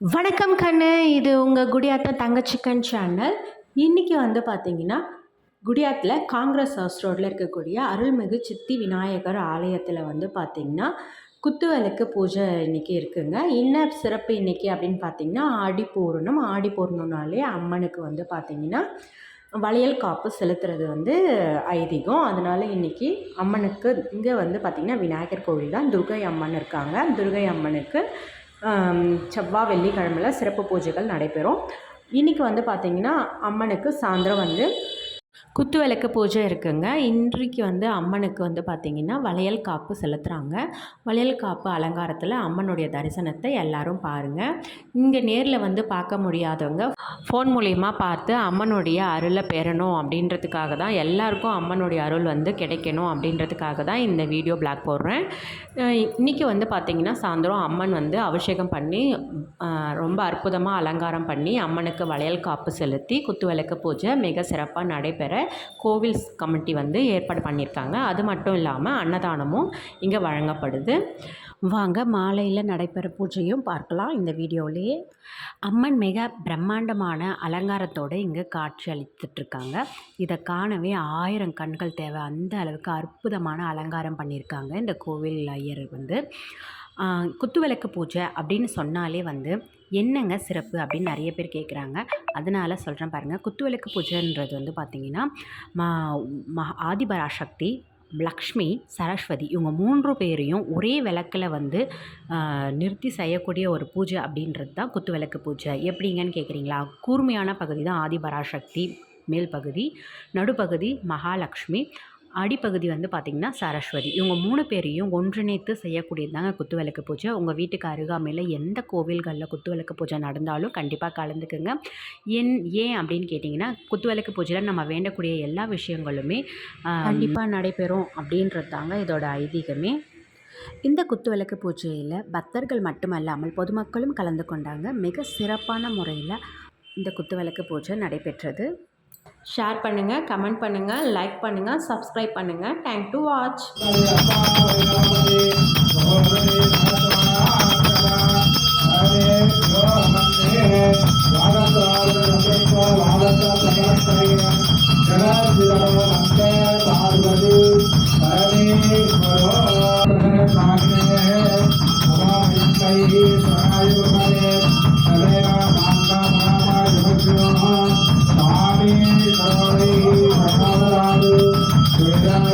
வணக்கம் கண்ணு. இது உங்கள் குடியாத்த தங்கச்சிக்கன் சேனல் இன்றைக்கி வந்து பார்த்தீங்கன்னா குடியாத்தில் காங்கிரஸ் ஹவுஸ் ரோட்டில் இருக்கக்கூடிய அருள்மிகு சித்தி விநாயகர் ஆலயத்தில் வந்து பார்த்திங்கன்னா குத்துவிளக்கு பூஜை இன்றைக்கி இருக்குங்க. என்ன சிறப்பு இன்றைக்கி அப்படின்னு பார்த்தீங்கன்னா ஆடி பூரணம். ஆடி பூரணம்னாலே அம்மனுக்கு வந்து பார்த்திங்கன்னா வளையல் காப்பு செலுத்துறது வந்து ஐதீகம். அதனால் இன்றைக்கி அம்மனுக்கு இங்கே வந்து பார்த்திங்கன்னா விநாயகர் கோவில் தான் துர்கை அம்மன் இருக்காங்க. துர்கை அம்மனுக்கு செவ்வாய் வெள்ளிக்கிழமையில் சிறப்பு பூஜைகள் நடைபெறும். இன்றைக்கி வந்து பார்த்திங்கன்னா அம்மனுக்கு சாயந்தரம் வந்து குத்துவிளக்கு பூஜை இருக்குங்க. இன்றைக்கு வந்து அம்மனுக்கு வந்து பார்த்திங்கன்னா வளையல் காப்பு செலுத்துகிறாங்க வளையல் காப்பு அலங்காரத்தில் அம்மனுடைய தரிசனத்தை எல்லாரும் பாருங்கள் இங்கே நேரில் வந்து பார்க்க முடியாதவங்க ஃபோன் மூலிமா பார்த்து அம்மனுடைய அருளை பெறணும் அப்படின்றதுக்காக தான் எல்லாருக்கும் அம்மனுடைய அருள் வந்து கிடைக்கணும் அப்படின்றதுக்காக தான் இந்த வீடியோ பிளாக் போடுறேன். இன்றைக்கி வந்து பார்த்திங்கன்னா சாயந்தரம் அம்மன் வந்து அபிஷேகம் பண்ணி ரொம்ப அற்புதமாக அலங்காரம் பண்ணி அம்மனுக்கு வளையல் காப்பு செலுத்தி குத்துவிளக்கு பூஜை மிக சிறப்பாக நடைபெற கோவில் கமிட்டி வந்து ஏற்பாடு பண்ணியிருக்காங்க. அது மட்டும் இல்லாமல் அன்னதானமும் இங்கே வழங்கப்படுது. வாங்க மாலையில் நடைபெற பூஜையும் பார்க்கலாம் இந்த வீடியோவிலேயே அம்மன் மிக பிரம்மாண்டமான அலங்காரத்தோடு இங்கே காட்சி அளித்துட்ருக்காங்க. இதை காணவே ஆயிரம் கண்கள் தேவை. அந்த அளவுக்கு அற்புதமான அலங்காரம் பண்ணியிருக்காங்க இந்த கோவில் ஐயர் வந்து. குத்துவிளக்கு பூஜை அப்படின்னு சொன்னாலே வந்து என்னங்க சிறப்பு அப்படின்னு நிறைய பேர் கேட்குறாங்க அதனால் சொல்கிறேன் பாருங்கள் குத்துவிளக்கு பூஜைன்றது வந்து பார்த்திங்கன்னா மா ம ஆதிபராசக்தி லக்ஷ்மி சரஸ்வதி இவங்க மூன்று பேரையும் ஒரே விளக்கில் வந்து நிறுத்தி செய்யக்கூடிய ஒரு பூஜை அப்படின்றது தான் குத்து விளக்கு பூஜை. எப்படிங்கன்னு கேட்குறீங்களா கூர்மையான பகுதி தான் ஆதிபராசக்தி மேல் பகுதி நடுப்பகுதி மகாலட்சுமி அடிப்பகுதி வந்து பார்த்திங்கன்னா சரஸ்வதி. இவங்க மூணு பேரையும் ஒன்றிணைத்து செய்யக்கூடியது தாங்க குத்துவிளக்கு பூஜை. உங்கள் வீட்டுக்கு அருகாமையில் எந்த கோவில்களில் குத்துவிளக்கு பூஜை நடந்தாலும் கண்டிப்பாக கலந்துக்குங்க. ஏன் ஏன் அப்படின்னு கேட்டிங்கன்னா குத்துவிளக்கு பூஜையில் நம்ம வேண்டக்கூடிய எல்லா விஷயங்களுமே கண்டிப்பாக நடைபெறும் அப்படின்றது தாங்க இதோட ஐதீகமே. இந்த குத்துவிளக்கு பூஜையில் பக்தர்கள் மட்டுமல்லாமல் பொதுமக்களும் கலந்து கொண்டாங்க. மிக சிறப்பான முறையில் இந்த குத்துவிளக்கு பூஜை நடைபெற்றது. ஷேர் பண்ணுங்கள் கமெண்ட் பண்ணுங்கள் லைக் பண்ணுங்கள் சப்ஸ்கிரைப் பண்ணுங்கள் தேங்க் டு வாட்ச்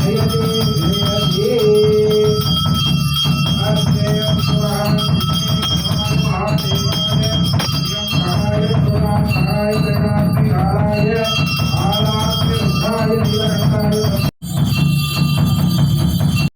Ahí